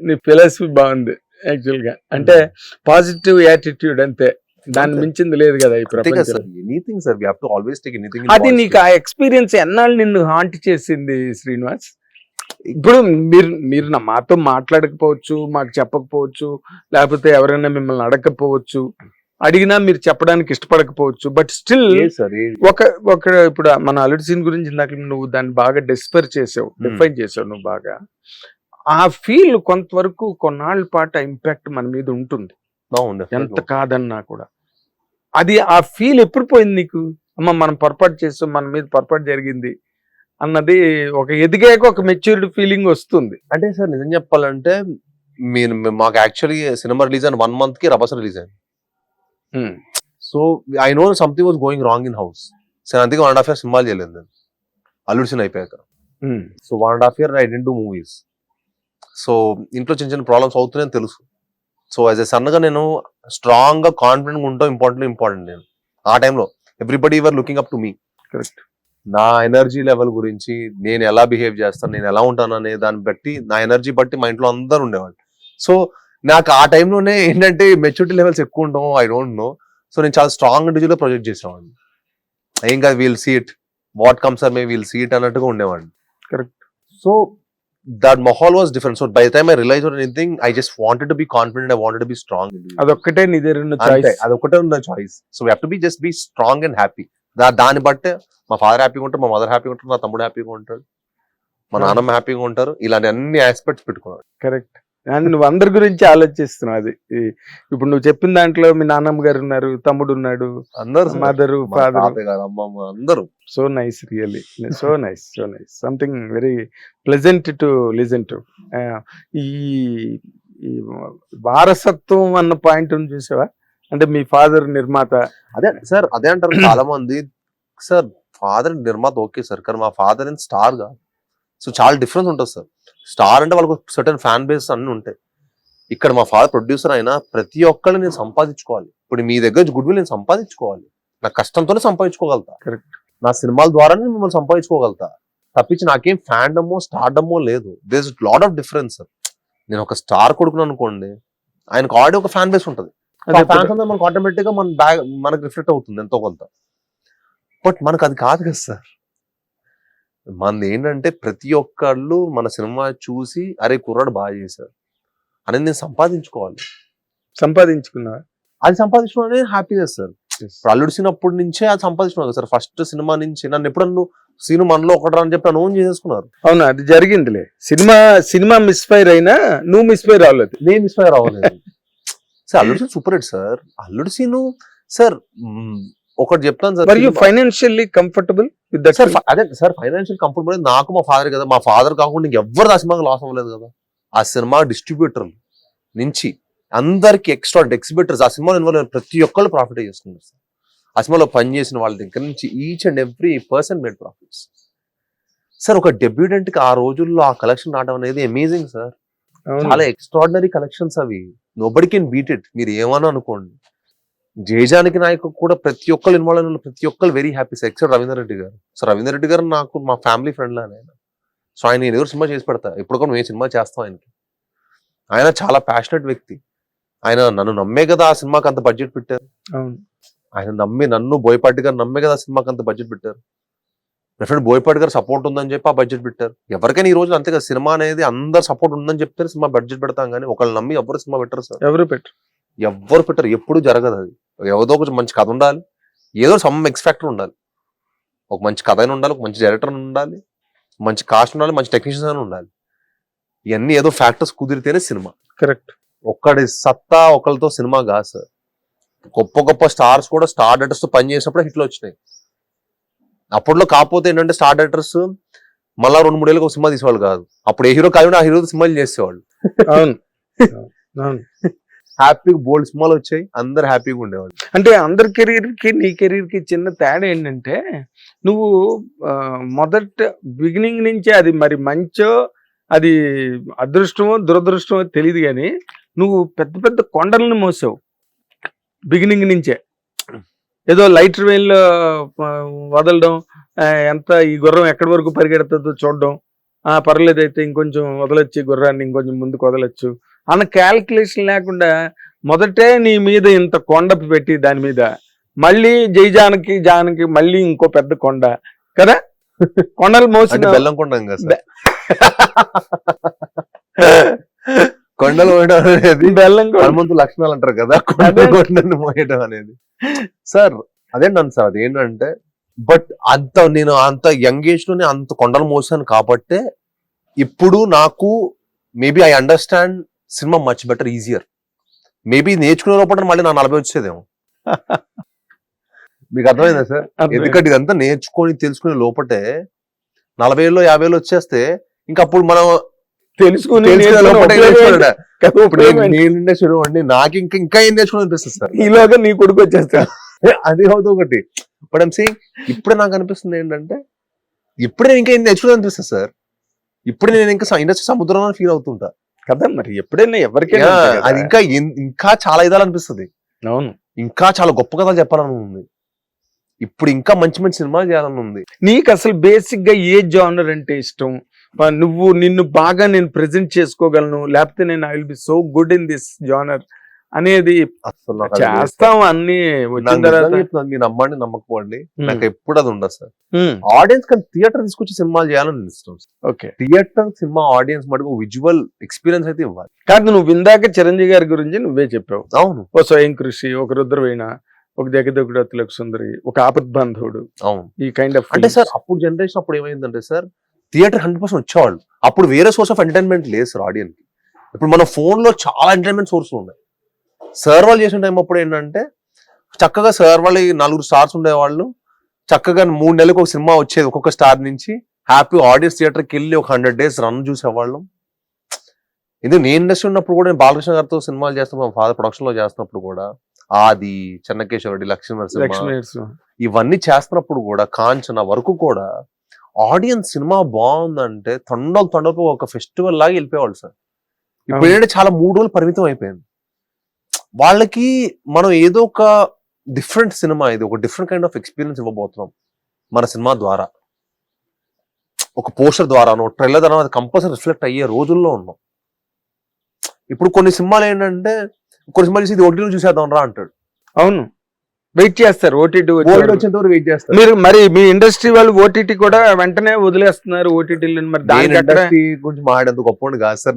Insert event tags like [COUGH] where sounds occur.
నీ ఫిలాసఫీ బాగుంది యాక్చువల్గా. అంటే పాజిటివ్ యాటిట్యూడ్ అంతే. దాన్ని. మించింది లేదు కదా ఈ అది నీకు ఆ ఎక్స్పీరియన్స్ ఎన్నాళ్ళు నిన్ను హాంట్ చేసింది శ్రీనివాస్? ఇప్పుడు మీరు మీరు నా మాతో మాట్లాడకపోవచ్చు మాకు చెప్పకపోవచ్చు లేకపోతే ఎవరైనా మిమ్మల్ని అడగకపోవచ్చు అడిగినా మీరు చెప్పడానికి ఇష్టపడకపోవచ్చు బట్ స్టిల్ ఒక ఒక ఇప్పుడు మన అల్లుడి సీన్ గురించి ఇందాక నువ్వు దాన్ని బాగా డిస్పర్ చేసావు డిఫైన్ చేసావు నువ్వు బాగా. ఆ ఫీల్ కొంతవరకు కొన్నాళ్ళ పాటు ఇంపాక్ట్ మన మీద ఉంటుంది. ఎంత కాదన్నా కూడా. అది ఆ ఫీల్ ఎప్పుడు పోయింది నీకు? అమ్మ మనం పొరపాటు చేసాం మన మీద పొరపాటు జరిగింది అన్నది ఒక ఎదిగాక ఒక మెచ్యూరిటీ ఫీలింగ్ వస్తుంది. అంటే సార్ నిజం చెప్పాలంటే మీరు మాకు యాక్చువల్లీ సినిమా రిలీజ్ అయిన వన్ మంత్కి రభస రిలీజ్ అయింది. So I know something was going wrong in house so అందుకే వన్ అండ్ హాఫ్ ఇయర్ సినిమాలు చేయలేదు నేను. అయిపోయాక. So one and half year I didn't do movies so ఇంట్లో చిన్న చిన్న ప్రాబ్లమ్స్ అవుతున్నాయని తెలుసు. సో యాజ్ ఎ సన్నగా నేను స్ట్రాంగ్గా కాన్ఫిడెంట్ ఉంటాం ఇంపార్టెంట్ ఇంపార్టెంట్ నేను. ఆ టైంలో everybody were looking up to me correct నా ఎనర్జీ లెవెల్ గురించి నేను ఎలా బిహేవ్ చేస్తాను నేను ఎలా ఉంటాను అనే దాన్ని బట్టి నా ఎనర్జీ బట్టి మా ఇంట్లో అందరు ఉండేవాళ్ళు. సో నాకు ఆ టైంలోనే ఏంటంటే మెచ్యూరిటీ లెవెల్స్ ఎక్కువ ఉండవు ఐ డోంట్ నో సో నేను చాలా స్ట్రాంగ్ ఇండివిజువల్ ప్రొజెక్ట్ చేసేవాడిని. ఏం కాదు wheel seat what comes or may wheel seat అన్నట్టుగా ఉండేవాడిని. Correct. So that morale was different so by time I realise anything I just wanted to be confident I wanted be strong అదొక్కటే నీ దగ్గర ఉన్న choice అదొకటే ఉన్న choice so have to be just be strong and happy దాన్ని బట్టే మా father హ్యాపీగా ఉంటారు మా మదర్ హ్యాపీగా ఉంటారు నా తమ్ముడు హ్యాపీగా ఉంటాడు మా. నాన్నమ్మ హ్యాపీగా ఉంటారు. ఇలాంటి అన్ని ఆస్పెక్ట్స్ పెట్టుకున్నాడు. కరెక్ట్ అండ్ నువ్వు అందరి గురించి ఆలోచిస్తున్నావు అది. ఇప్పుడు నువ్వు చెప్పిన దాంట్లో మీ నాన్నమ్మ గారు ఉన్నారు తమ్ముడు ఉన్నాడు అందరు మదరు ఫాదర్ అమ్మమ్మ అందరూ. So nice really so nice so nice something very pleasant to listen to ఈ ఈ వారసత్వం అన్న పాయింట్ చూసావా? అంటే మీ ఫాదర్ నిర్మాత. అదే సార్ అదే అంటారు. [CLEARS THROAT] చాలా మంది సార్ ఫాదర్ నిర్మాత ఓకే సార్. కానీ మా ఫాదర్ స్టార్గా సో చాలా డిఫరెన్స్ ఉంటుంది సార్. స్టార్ అంటే వాళ్ళకు సర్టన్ ఫ్యాన్ బేస్ అన్ని ఉంటాయి. ఇక్కడ మా ఫాదర్ ప్రొడ్యూసర్ అయినా ప్రతి ఒక్కరిని నేను సంపాదించుకోవాలి. ఇప్పుడు మీ దగ్గర గుడ్ విల్ నేను సంపాదించుకోవాలి. నా కష్టంతోనే సంపాదించుకోగలుగుతా. Correct. నా సినిమాల ద్వారానే మిమ్మల్ని సంపాదించుకోగలుగుతా. తప్పించి నాకేం ఫ్యాండమో స్టార్డమో లేదు. This lot of difference sir నేను ఒక స్టార్ కొడుకును అనుకోండి ఆయనకు ఆల్రెడీ ఒక ఫ్యాన్ బేస్ ఉంటుంది. ఫ్యాన్స్ అంతా మనకు ఆటోమేటిక్గా మన బ్యాగ్ మనకు రిఫ్లెక్ట్ అవుతుంది ఎంతో కొంత. బట్ మనకు అది కాదు కదా సార్ మనది ఏంటంటే ప్రతి ఒక్కళ్ళు మన సినిమా చూసి అరే కుర్రాడు బాగా చేశారు అనేది నేను సంపాదించుకోవాలి. సంపాదించుకున్నావా? అది సంపాదించుకోవడం హ్యాపీనెస్ సార్ ఇప్పుడు అల్లుడు సినప్పటి నుంచే అది సంపాదించుకున్నాను సార్. ఫస్ట్ సినిమా నుంచి నన్ను ఎప్పుడన్నా సీను మనలో ఒకటి అని చెప్పి నన్ను ఓన్ చేసేసుకున్నారు. అవును? అది జరిగిందిలే. సినిమా సినిమా మిస్ఫైర్ అయినా నువ్వు మిస్ఫైర్ అవ్వలేదు నేను ఇన్స్పైర్ అవ్వలేదు. Sir Alludu Seenu super hit sir. Alludu Seenu sir ఒకటి చెప్తాను సార్. మరి you cinema- financially comfortable with that sir అదే సార్ ఫైనాన్షియల్ కంఫర్టబుల్ నాకు మా ఫాదర్ కదా. మా ఫాదర్ కాకుండా ఇంకెవ్వరు ఆ సినిమాకి లాస్ అవ్వలేదు కదా. ఆ సినిమా డిస్ట్రిబ్యూటర్ నుంచి అందరికి ఎక్స్ట్రా ఎగ్జిబిటర్స్ ఆ సినిమాలో ఇన్వాల్వ్ ప్రతి ఒక్కళ్ళు ప్రాఫిట్ చేసుకున్నారు సార్. ఆ సినిమాలో పనిచేసిన వాళ్ళ దగ్గర నుంచి each and every person made profits sir ఒక డెబ్యూటెంట్కి ఆ రోజుల్లో ఆ కలెక్షన్ రావడం అనేది అమేజింగ్ సార్. చాలా ఎక్స్ట్రాడినరీ కలెక్షన్స్ అవి. నోబడి కెన్ బీట్ ఇట్ మీరు ఏమని అనుకోండి. జయజానికి నాయకు కూడా ప్రతి ఒక్కరు ఇన్వాల్వ్ అయిన ప్రతి ఒక్కరు very happy sir except Ravinder Reddy garu. So Ravinder Reddy గారు నాకు మా ఫ్యామిలీ ఫ్రెండ్ లానే సో ఆయన నేను ఎవరు సినిమా చేసి పెడతా. ఎప్పుడు కూడా మేము సినిమా చేస్తాం ఆయనకి. ఆయన చాలా ప్యాషనెట్ వ్యక్తి. ఆయన నన్ను నమ్మే కదా ఆ సినిమాకి అంత బడ్జెట్ పెట్టారు. ఆయన నమ్మి నన్ను బోయపాటి గారు నమ్మే కదా ఆ సినిమాకి అంత బడ్జెట్ పెట్టారు. డెఫినెట్ బోయపాటి గారు సపోర్ట్ ఉందని చెప్పి ఆ బడ్జెట్ పెట్టారు. ఎవరికైనా ఈ రోజు అంతే కదా సినిమా అనేది అందరు సపోర్ట్ ఉందని చెప్తే సినిమా బడ్జెట్ పెడతాం కానీ ఒకళ్ళు నమ్మి ఎవరు సినిమా పెట్టరు సార్ ఎవరు పెట్టు ఎవ్వరు పెట్టరు ఎప్పుడు జరగదు అది. ఏదో ఒక మంచి కథ ఉండాలి ఏదో సమ్ ఎక్స్ ఫ్యాక్టర్ ఉండాలి. ఒక మంచి కథ అయినా ఉండాలి ఒక మంచి డైరెక్టర్ ఉండాలి మంచి కాస్ట్ ఉండాలి మంచి టెక్నీషియన్స్ అయినా ఉండాలి. ఇవన్నీ ఏదో ఫ్యాక్టర్స్ కుదిరితేనే సినిమా. కరెక్ట్ ఒక్కడి సత్తా ఒకరితో సినిమా కాదు సార్. గొప్ప గొప్ప స్టార్స్ కూడా స్టార్ డైరెక్టర్స్తో పని చేసినప్పుడు హిట్లు వచ్చినాయి. అప్పట్లో కాకపోతే ఏంటంటే స్టార్ డైరెక్టర్స్ మళ్ళా రెండు మూడేళ్ళకి ఒక సినిమా తీసేవాళ్ళు కాదు. అప్పుడు ఏ హీరో కాదు ఆ హీరో సినిమాలు చేసేవాళ్ళు. అవును. [LAUGHS] అవును. హ్యాపీగా బోల్డ్ స్మాల్ వచ్చాయి. అందరు హ్యాపీగా ఉండేవాళ్ళు. అంటే అందరి కెరీర్కి నీ కెరీర్కి చిన్న తేడా ఏంటంటే నువ్వు మొదట బిగినింగ్ నుంచే అది మరి మంచో అది అదృష్టమో దురదృష్టమో తెలియదు కానీ నువ్వు పెద్ద పెద్ద కొండలను మోసావు. బిగినింగ్ నుంచే. ఏదో లైట్లో వదలడం ఎంత ఈ గుర్రం ఎక్కడి వరకు పరిగెడుతుందో చూడడం పర్లేదు అయితే ఇంకొంచెం వదలొచ్చు గుర్రాన్ని ఇంకొంచెం ముందుకు వదలొచ్చు. అన్న క్యాల్కులేషన్ లేకుండా మొదటే నీ మీద ఇంత కొండ పెట్టి దాని మీద మళ్ళీ జై జానకి జానకి మళ్ళీ ఇంకో పెద్ద కొండ కదా కొండలు మోసిన బెల్లం కొండం కొండలు పోయడం అనేది బెల్లం కొండ. హనుమంతు లక్షణాలు అంటారు కదా కొండ. కొండను మోయడం అనేది సార్ అదేంటండి సార్ అది ఏంటంటే బట్ అంత నేను అంత యంగ్ ఏజ్లోనే అంత కొండలు మోసాను కాబట్టే ఇప్పుడు నాకు maybe I understand cinema much better easier maybe నేర్చుకునే లోపల మళ్ళీ నా నలభై వచ్చేదేమో. మీకు అర్థమైందా సార్. ఎందుకంటే ఇదంతా నేర్చుకొని తెలుసుకునే లోపటే నలభై ఏళ్ళు యాభై ఏళ్ళు వచ్చేస్తే ఇంకా అప్పుడు మనం తెలుసుకుని నేర్చుకుని అండి నాకు ఇంకా ఇంకా ఏం నేర్చుకోవాలి అనిపిస్తుంది సార్ ఈలోగా నీ కొడుకు వచ్చేస్తా. [LAUGHS] అది అవుతుంది ఒకటి. బట్ ఐమ్ సేయింగ్ ఇప్పుడే నాకు అనిపిస్తుంది ఏంటంటే ఇప్పుడే నేను ఇంకా ఏం నేర్చుకోవాలి అనిపిస్తుంది సార్ ఇప్పుడు నేను ఇంకా ఇండస్ట్రీ సముద్రంలో ఫీల్ అవుతుంటా. కదా మరి? ఎప్పుడైనా ఎవరికైనా. అది ఇంకా ఇంకా చాలా ఇదాలనిపిస్తుంది. అవును. ఇంకా చాలా గొప్ప కథలు చెప్పాలని ఉంది. ఇప్పుడు ఇంకా మంచి మంచి సినిమాలు చేయాలని ఉంది. నీకు అసలు బేసిక్గా ఏ జానర్ అంటే ఇష్టం? నువ్వు నిన్ను బాగా నేను ప్రెజెంట్ చేసుకోగలను లేకపోతే నేను I will be so good in this genre. అనేది అసలు. చేస్తాం అన్ని వచ్చిన తర్వాత. మీరు నమ్మండి నమ్మకపోండి. నాకు ఎప్పుడు అది ఉండదు సార్. ఆడియన్స్ కానీ థియేటర్ తీసుకొచ్చి సినిమాలు చేయాలని ఇష్టం ఓకే. థియేటర్ సినిమా ఆడియన్స్ మటుకు విజువల్ ఎక్స్పీరియన్స్ అయితే ఇవ్వాలి. కాదు నువ్వు ఇందాక చిరంజీవి గారి గురించి నువ్వే చెప్పావు. అవును. ఓ స్వయం కృషి ఒక రుద్రవీణ ఒక జగదగుడు అతులకు సుందరి ఒక ఆపద్ బాంధవుడు అవును. ఈ కైండ్ ఆఫ్ అంటే సార్ అప్పుడు జనరేషన్ అప్పుడు ఏమైందంటే సార్ థియేటర్ హండ్రెడ్ పర్సెంట్ వచ్చేవాళ్ళు. అప్పుడు వేరే సోర్స్ ఆఫ్ ఎంటర్టైన్మెంట్ లేదు సార్ ఆడియన్స్ ఇప్పుడు మన ఫోన్లో చాలా ఎంటర్టైన్మెంట్ సోర్స్ ఉన్నాయి. సార్ వాళ్ళు చేసిన టైం అప్పుడు ఏంటంటే చక్కగా సార్ వాళ్ళు నలుగురు స్టార్స్ ఉండేవాళ్ళు. చక్కగా మూడు నెలలకు ఒక సినిమా వచ్చేది ఒక్కొక్క స్టార్ నుంచి. హ్యాపీ ఆడియన్స్ థియేటర్కి వెళ్ళి ఒక హండ్రెడ్ డేస్ రన్ చూసేవాళ్ళం. ఇది నేను ఇండస్ట్రీ ఉన్నప్పుడు కూడా నేను బాలకృష్ణ గారితో సినిమాలు చేస్తున్నప్పుడు మా ఫాదర్ ప్రొడక్షన్లో చేస్తున్నప్పుడు కూడా ఆది చెన్నకేశ్వరుడి లక్ష్మీ ఇవన్నీ చేస్తున్నప్పుడు కూడా కాంచన వరకు కూడా ఆడియన్స్ సినిమా బాగుందంటే తండలు తండలు ఒక ఫెస్టివల్ లాగా వెళ్ళిపోయేవాళ్ళు సార్. ఇప్పుడు. ఏంటంటే చాలా మూడు రోజులు పరిమితం అయిపోయింది. వాళ్ళకి మనం ఏదో ఒక డిఫరెంట్ సినిమా ఇది ఒక డిఫరెంట్ కైండ్ ఆఫ్ ఎక్స్పీరియన్స్ ఇవ్వబోతున్నాం మన సినిమా ద్వారా. ఒక పోస్టర్ ద్వారానో ట్రైలర్ ద్వారా అది కంపల్సరీ రిఫ్లెక్ట్ అయ్యే రోజుల్లో ఉన్నాం. ఇప్పుడు కొన్ని సినిమాలు ఏంటంటే కొన్ని సినిమాలు చూసి ఇది చూసేద్దాం రా అంటాడు. అవును. వెయిట్ చేస్తారు ఓటీటీ వచ్చేంత వరకు వెయిట్ చేస్తారు. మీరు మరి మీ ఇండస్ట్రీ వాళ్ళు ఓటీటీ కూడా వెంటనే వదిలేస్తున్నారు ఓటీటీలు మరి గురించి మాట్లాడేంత గొప్ప కాదు సార్